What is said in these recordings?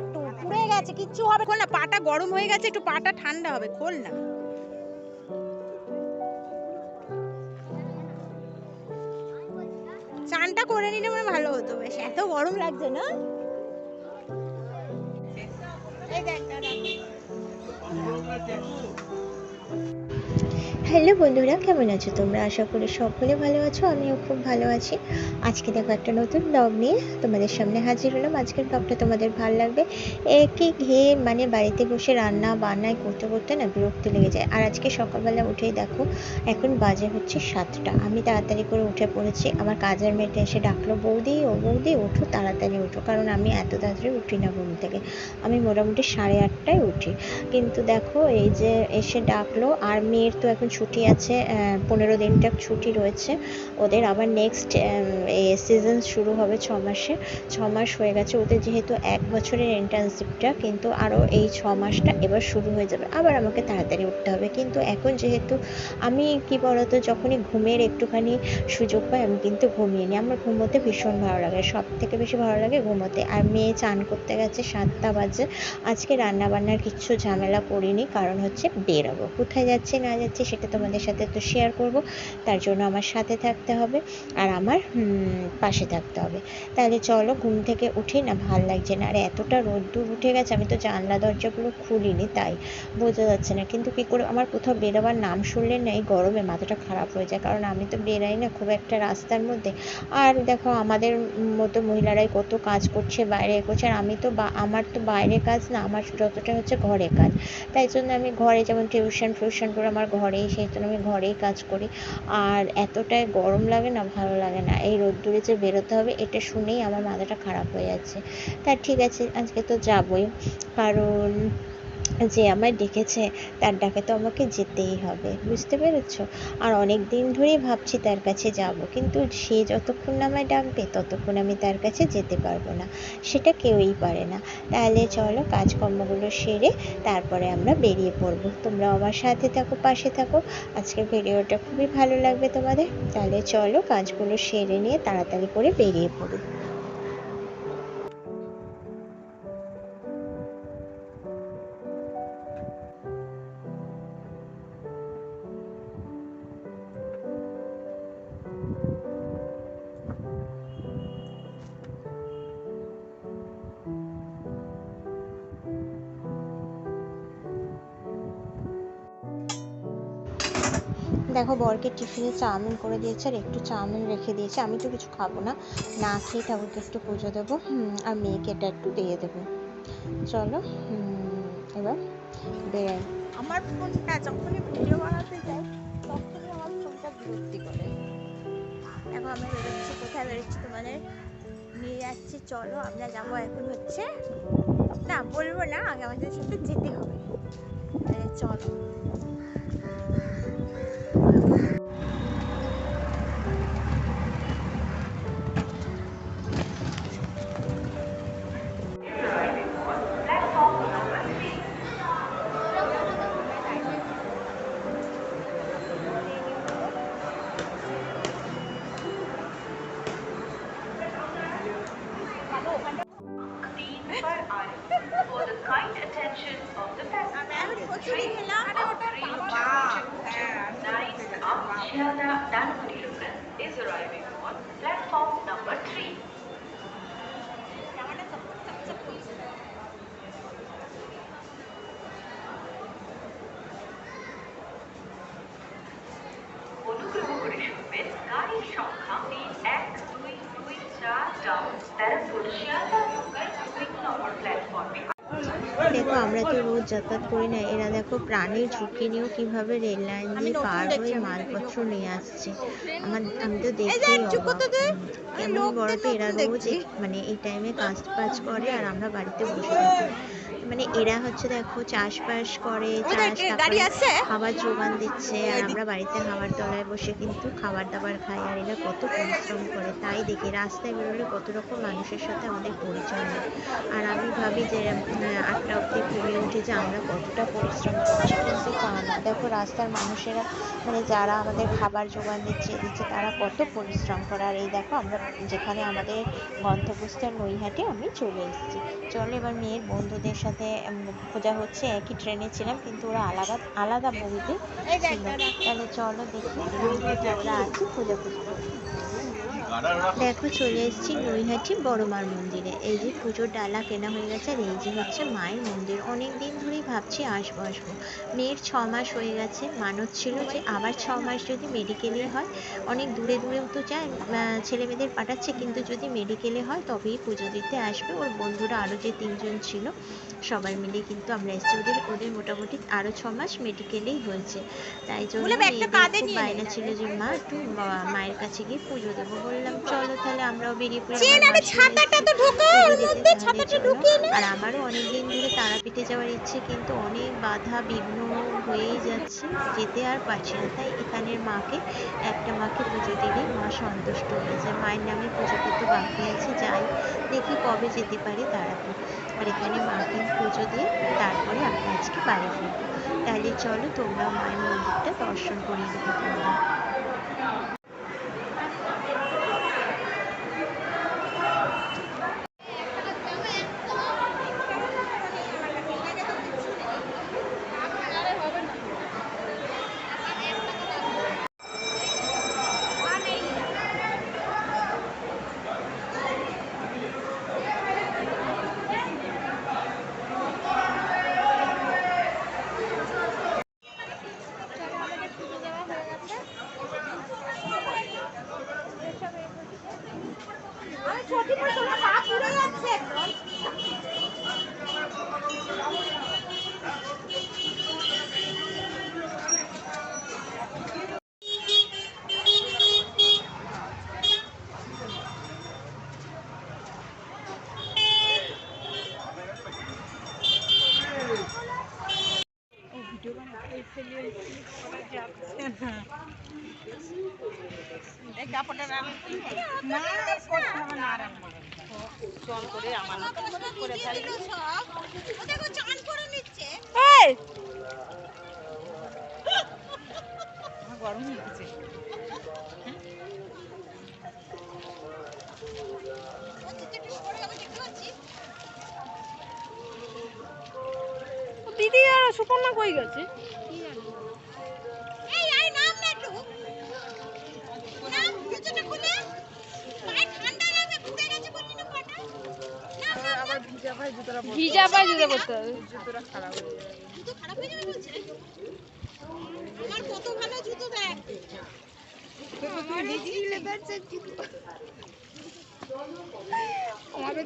একটু পুড়ে গেছে, কিচ্ছু হবে খোল না, পাটা গরম হয়ে গেছে, একটু পাটা ঠান্ডা হবে, খোল না। চানটা করে নিলে মানে ভালো হতো বেশ, এত গরম লাগছে না? এই দেখ দাদা। হ্যালো বন্ধুরা, কেমন আছো তোমরা? আশা করি সকলে ভালো আছো, আমিও খুব ভালো আছি। আজকে দেখো একটা নতুন ব্লগ নিয়ে তোমাদের সামনে হাজির হলাম। আজকের ব্লগটা তোমাদের ভালো লাগবে। একই ঘেয়ে মানে বাড়িতে বসে রান্না বান্নায় করতে করতে না বিরক্তি লেগে যায়। আর আজকে সকালবেলা উঠেই দেখো, এখন বাজে হচ্ছে সাতটা। আমি তাড়াতাড়ি করে উঠে পড়েছি। আমার কাজের মেয়েটা এসে ডাকলো, বৌদি ও বৌদি, ওঠো, তাড়াতাড়ি ওঠো। কারণ আমি এত তাড়াতাড়ি উঠি না ঘুম থেকে। আমি মোটামুটি সাড়ে আটটায় উঠি। কিন্তু দেখো, এই যে এসে ডাকলো, আর মেয়ের তো এখন ছুটি আছে পনেরো দিনটা ছুটি রয়েছে। ওদের আবার নেক্সট সিজন শুরু হবে ছ মাসে। ছ মাস হয়ে গেছে, ওদের যেহেতু এক বছরের ইন্টার্নশিপটা কিন্তু আরও এই ছ মাসটা এবার শুরু হয়ে যাবে। আবার আমাকে তাড়াতাড়ি উঠতে হবে। কিন্তু এখন যেহেতু আমি, কি বলতো, যখনই ঘুমের একটুখানি সুযোগ পাই, আমি কিন্তু ঘুমিয়ে নিই। আমার ঘুমোতে ভীষণ ভালো লাগে। সব থেকে বেশি ভালো লাগে ঘুমোতে। আর মেয়ে চান করতে গেছে সাতটা বাজে। আজকে রান্না বান্নার কিচ্ছু ঝামেলা করিনি, কারণ হচ্ছে বেরোবো। কোথায় যাচ্ছি, না যাচ্ছি সেটা তোমাদের সাথে তো শেয়ার করব। তার জন্য আমার সাথে থাকতে হবে আর আমার পাশে থাকতে হবে। তাহলে চলো ঘুম থেকে উঠি না, ভালো লাগছে না। আর, এতটা রোদ্দুর উঠে গেছে, আমি তো জানলা দরজাগুলো খুলিনি, তাই বোঝা যাচ্ছে না। কিন্তু কি করে আমার কোথাও বেরোবার নাম শুনলে না, এই গরমে মাথাটা খারাপ হয়ে যায়। কারণ আমি তো বেরাই না খুব একটা রাস্তার মধ্যে। আর দেখো, আমাদের মতো মহিলারাই কত কাজ করছে, বাইরে করছে আর আমি তো বা- আমার তো বাইরে কাজ না, আমার যতটা হচ্ছে ঘরে কাজ। তাই জন্য আমি ঘরে যেমন টিউশন ফিউশন করে আমার ঘরেই সেই জন্য আমি ঘরেই কাজ করি। আর এতটাই গরম লাগে না, ভালো লাগে না। এই রোদ্দুরে যে বেরোতে হবে, এটা শুনেই আমার মাথাটা খারাপ হয়ে যাচ্ছে। তা ঠিক আছে, আজকে তো যাবই। কারণ যে আমায় ডেকেছে, তার ডাকে তো আমাকে যেতেই হবে। বুঝতে পেরেছ? আর অনেক দিন ধরেই ভাবছি তার কাছে যাব, কিন্তু সে যতক্ষণ না আমায় ডাকবে, ততক্ষণ আমি তার কাছে যেতে পারব না। সেটা কেউই পারে না। তাহলে চলো কাজকর্মগুলো সেরে তারপরে আমরা বেরিয়ে পড়ব। তোমরা আমার সাথে থাকো, পাশে থাকো। আজকের ভিডিওটা খুবই ভালো লাগবে তোমাদের। তাহলে চলো কাজগুলো সেরে নিয়ে তাড়াতাড়ি করে বেরিয়ে পড়ি। দেখো বরকে টিফিনে চাউমিন করে দিয়েছে আর একটু চাউমিন রেখে দিয়েছে। আমি তো কিছু খাব না। না খেয়ে ঠাকুরকে একটু পুজো দেবো। আর মেয়েকে এটা একটু দিয়ে দেবো। চলো এবার বেরাই। আমার ফোনটা যখনই ভিডিও বানাতে যাই, তখনই আমার ফোনটা বিরক্তি করে। এখন আমি বেরোচ্ছি, কোথায় বেরোচ্ছি তোমাদের নিয়ে যাচ্ছি। চলো, আমরা যাব এখন হচ্ছে, না, বলব না, আগে আমাদের সাথে যেতে হবে। চলো। for the kind attention of the passengers. Train number three two two nine Amshada Danapuri is arriving on platform number three. অনুগ্রহ করে শুনবেন গাড়ির সংখ্যা তিন এক দুই দুই চার ডাউন ব্যারাকপুর শিয়ালদা আমরা তো রোজ যাতায়াত করি না। এরা দেখো প্রাণের ঝুঁকি নিয়েও কীভাবে রেল লাইন দিয়ে পার হয়ে মালপত্র নিয়ে আসছে। আমার আমি তো দেখেই লোকদের বড় তো এরা রোজ মানে এই টাইমে কাজ বাজ করে আর আমরা বাড়িতে বসে থাকি। মানে এরা হচ্ছে দেখো চাষবাস করে চাষ কে- গাড়ি আছে? খাবার জোগান দিচ্ছে আর আমরা বাড়িতে হাওয়ার তলায় বসে কিন্তু খাবার দাবার খাই আর এরা কত পরিশ্রম করে তাই দেখি রাস্তায় বেরোলে কত রকম মানুষের সাথে আমাদের পরিচয় হয়। আর আমি ভাবি যে আটটা অব্দি ঘুমিয়ে উঠে যে আমরা কতটা পরিশ্রম করছি কিন্তু তা না। দেখো রাস্তার মানুষেরা মানে যারা আমাদের খাবার জোগান দিচ্ছে দিচ্ছে তারা কত পরিশ্রম করে। আর এই দেখো আমরা যেখানে আমাদের গন্তব্যস্থল নৈহাটি আমি চলে এসেছি। চলো এবার মেয়ের বন্ধুদের সাথে উম, খোঁজা হচ্ছে একই ট্রেনে ছিলাম কিন্তু ওরা আলাদা আলাদা বগিতে ছিল তাহলে চলো দেখি আমরা আছি খোঁজাখুঁজি। দেখো চলে এসেছি নৈহাটি বড় মার মন্দিরে। এই যে পুজোর ডালা কেনা হয়ে গেছে আর এই যে হচ্ছে মায়ের মন্দির। অনেক দিন ধরেই ভাবছি আসব আসব মেয়ের ছ মাস হয়ে গেছে মানত ছিল যে আবার ছ মাস যদি মেডিকেলে হয় অনেক দূরে দূরেও তো যায় ছেলে মেয়েদের পাঠাচ্ছে কিন্তু যদি মেডিকেলে হয় তবেই পুজো দিতে আসবে। ওর বন্ধুরা আরও যে তিনজন ছিল সবাই মিলে কিন্তু আমরা এসেছি। ওদের ওদের মোটামুটি আরও ছ মাস মেডিকেলেই হয়েছে। তাই জন্য বলে বায়না ছিল যে মা একটু মায়ের কাছে গিয়ে পুজো দেবো বললাম চলো তাহলে আমরাও বেরিয়ে পড়ি চেন আরে ছাতাটা তো ঢোকা ওর মধ্যে ছাতাটা ঢুকিয়ে নে। আর আমারও অনেক দিন ধরে তারাপীঠে যাওয়ার ইচ্ছে কিন্তু অনেক বাধা বিঘ্ন হয়েই যাচ্ছে যেতে আর পারছি না। তাই এখানের মাকে একটা মাকে পুজো দিলেই মা সন্তুষ্ট হয়ে যায় মায়ের নামে পুজোটা তো বাকি আছে যাই দেখি কবে যেতে পারি তারাপীঠ আর এখানে মাকে পুজো দিয়ে তারপরে আমি আজকে বাড়ি ফিরবো। তাহলে চলো তোমরা মায়ের মন্দিরটা দর্শন করে দেবো তোমরা আমি ছোটি পরে তোমার পা পুড়ে যাচ্ছে একদম এই! দিদি আর সুপর্ণা কই গেছে? এই আই নাম না একটু। ভিজা পায়ে জুতো পরতে হবে। জুতোটা খারাপ হয়ে যাবে জুতো খারাপ হয়ে যাবে বলছে আমার কত ভালো জুতো দেখ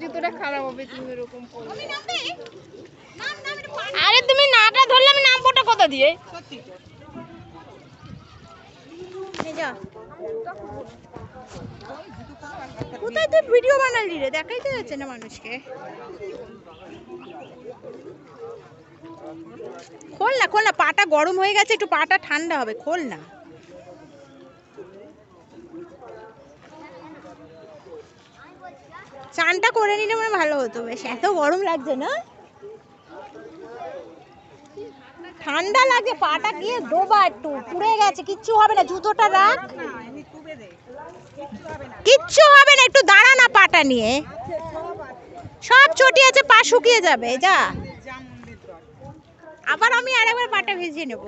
জুতোটা খারাপ হবে তুমি এরকম করলে আমি নামবে? নাম নাম এটা পা আরে তুমি নাটা ধরলে আমি নামবোটা কথা দিয়ে? যা কোথায় তুই ভিডিও বানালি রে? দেখাইতে যাচ্ছে না মানুষকে। খোল না খোল না, পাটা গরম হয়ে গেছে, একটু পাটা ঠান্ডা হবে, খোল না। চানটা করে নিলে মানে ভালো হতো, বেশ। এত গরম লাগছে না? ঠান্ডা লাগে পাটা গিয়ে ডোবা একটু পুড়ে গেছে কিচ্ছু হবে না জুতোটা রাখ। কিচ্ছু হবে না একটু দাঁড়া না পাটা নিয়ে। সব চটি আছে পা শুকিয়ে যাবে যা। আবার আমি আরেকবার পাটা ভিজিয়ে নেব।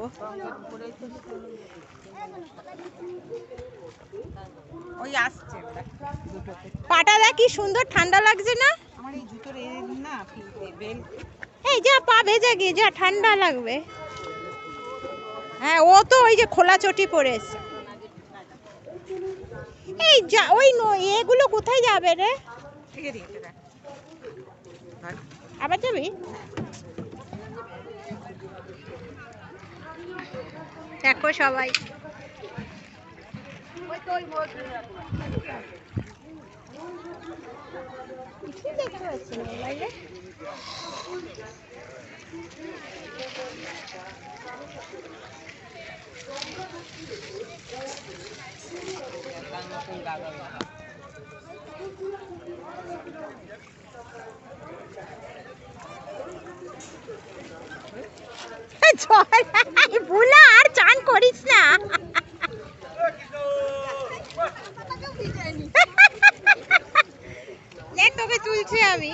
ওই আসছে পাটা দেখ কি সুন্দর ঠান্ডা লাগছে না? আমার এই জুতোর না এই যা পা ভেজে গিয়ে যা ঠান্ডা লাগবে। হ্যাঁ ও তো ওই যে খোলা চটি পরে এসছে। এই যা ওই এগুলো কোথায় যাবে রে? ধর। আবার যাবি? দেখো সবাই। কিছু দেখতে পাচ্ছি না। মোবাইলে তোকে তুলছি আমি।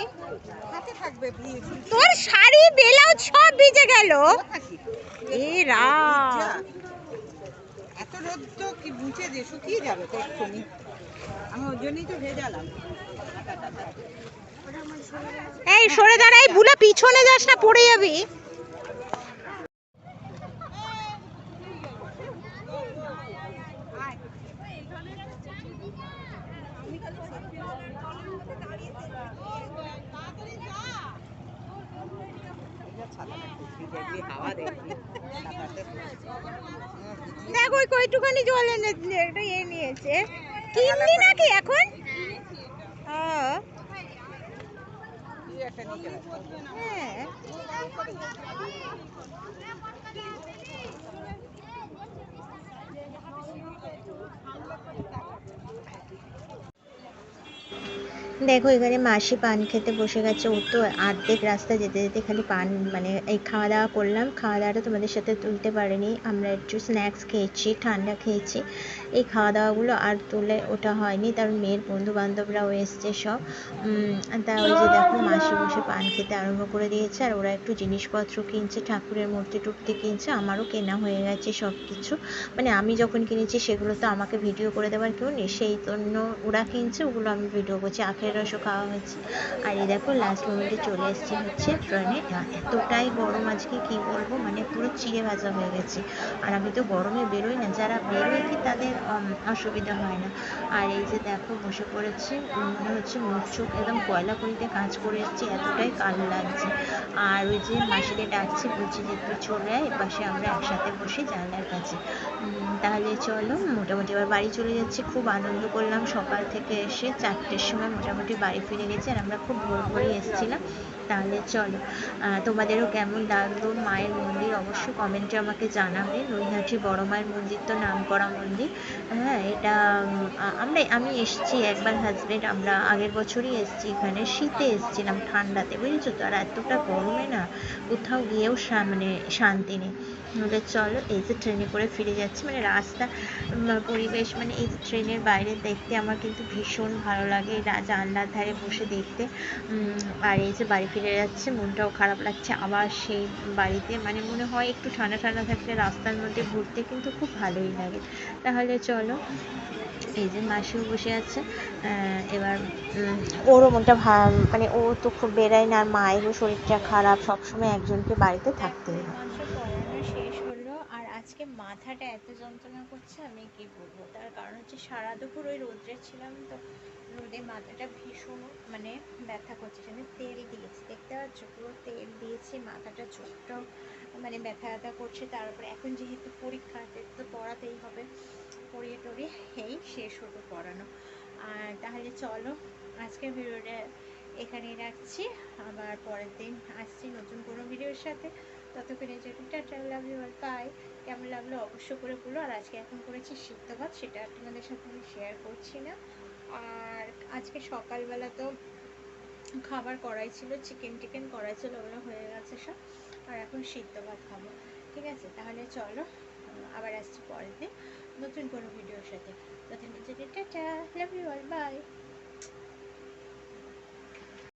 তোর শাড়ি ব্লাউজ সব ভিজে গেল। এ এত কি এই সরে দাঁড়াই ভুলে পিছনে যাস না পড়ে যাবি। দেখ। ওই কইটুখানি জল এনে একটা এ নিয়েছে। কিনলি নাকি এখন। হ্যাঁ। দেখো, এখানে মাসি পান খেতে বসে গেছে। ও তো আর্ধেক রাস্তা যেতে যেতে খালি পান মানে এই খাওয়া দাওয়া করলাম। খাওয়া দাওয়াটা তোমাদের সাথে তুলতে পারিনি। আমরা একটু স্ন্যাক্স খেয়েছি, ঠান্ডা খেয়েছি। এই খাওয়া দাওয়াগুলো আর তুলে ওটা হয়নি। তার মেয়ের বন্ধু বান্ধবরাও এসছে সব। তা ওই যে দেখো, মাসি বসে পান খেতে আরম্ভ করে দিয়েছে। আর ওরা একটু জিনিসপত্র কিনছে, ঠাকুরের মূর্তি টুর্তি কিনছে। আমারও কেনা হয়ে গেছে সব কিছু মানে আমি যখন কিনেছি, সেগুলো তো আমাকে ভিডিও করে দেওয়ার কেউ নেই। সেই জন্য ওরা কিনছে, ওগুলো আমি ভিডিও করছি। আখের রসও খাওয়া হয়েছে আর এই দেখো লাস্ট মোমেন্টে চলে এসেছি হচ্ছে ট্রেনে। এতটাই গরম আজকে, কি বলব? মানে পুরো চিড়ে ভাজা হয়ে গেছে। আর আমি তো গরমে বেরোই না। যারা বেরোয় কি তাদের অসুবিধা হয় না। আর এই যে দেখো, বসে পড়েছে মনে হচ্ছে মুখ চোখ একদম কয়লা করিতে কাজ করে এসেছি, এতটাই কালো লাগছে। আর ওই যে মাসিকে ডাকছি, বলছি যে, তুই চলে আয়, এপাশে আমরা একসাথে বসে জানলার কাছে। তাহলে চলো, মোটামুটি এবার বাড়ি চলে যাচ্ছি। খুব আনন্দ করলাম সকাল থেকে এসে, চারটের সময় মোটামুটি বাড়ি ফিরে গেছি আর আমরা খুব ভোর ভোরই এসেছিলাম। তাহলে চলো। তোমাদেরও কেমন লাগল মায়ের মন্দির? অবশ্যই কমেন্টে আমাকে জানাবে। নৈহাটি বড় মায়ের মন্দির তো নাম করা মন্দির। হ্যাঁ এটা আমরা, আমি এসেছি একবার হাজবেন্ড আমরা আগের বছরই এসেছি এখানে। শীতে এসেছিলাম ঠান্ডাতে, বুঝেছ তো? আর এতটা গরমে না কোথাও গিয়েও মানে শান্তি নেই। হলে চলো, এই যে ট্রেনে করে ফিরে যাচ্ছি। মানে রাস্তা পরিবেশ মানে এই ট্রেনের বাইরে দেখতে আমার কিন্তু ভীষণ ভালো লাগে। জানলার ধারে বসে দেখতে। আর এই যে বাড়ি ফিরে যাচ্ছে, মনটাও খারাপ লাগছে। আবার সেই বাড়িতে মানে মনে হয় একটু ঠান্ডা ঠান্ডা থাকলে রাস্তার মধ্যে ঘুরতে কিন্তু খুব ভালোই লাগে। তাহলে চলো, এই যে মাসিও বসে আছে এবার ওরও মনটা মানে ও তো খুব বেড়ায় না আর মায়েরও শরীরটা খারাপ, সবসময় একজনকে বাড়িতে থাকতেই হয় মাংস পড়ানো শেষ হলো আর আজকে মাথাটা এত যন্ত্রণা করছে, আমি কি বলব? তার কারণ হচ্ছে সারা দুপুর ওই রোদ্রে ছিলাম, তো রোদে মাথাটা ভীষণ মানে ব্যথা করছে। সেখানে তেল দিয়েছি। দেখতে পাচ্ছ? পুরো তেল দিয়েছি, মাথাটা চোখটাও মানে ব্যথা ব্যথা করছে। তারপরে এখন যেহেতু পরীক্ষা তো পড়াতেই হবে। পড়িয়ে টড়িয়ে এই শেষ হতো পড়ানো। আর তাহলে চলো, আজকের ভিডিওটা এখানেই রাখছি। আবার পরের দিন আসছি নতুন কোনো ভিডিওর সাথে। ততক্ষণে যে টাটা লাভ ইউ আর বাই কেমন লাগল অবশ্য করে বলো। আর আজকে এখন করেছি সিদ্ধ ভাত, সেটা তোমাদের সাথে আমি শেয়ার করছি না। আর আজকে সকালবেলা তো খাবার করাই ছিল চিকেন টিকেন করাই ছিল ওগুলো হয়ে গেছে সব। আর এখন সিদ্ধ ভাত খাব, ঠিক আছে? তাহলে চলো, আবার আসছি পরের দিন নতুন কোনো ভিডিওর সাথে। ততক্ষণে যে tata love you all bye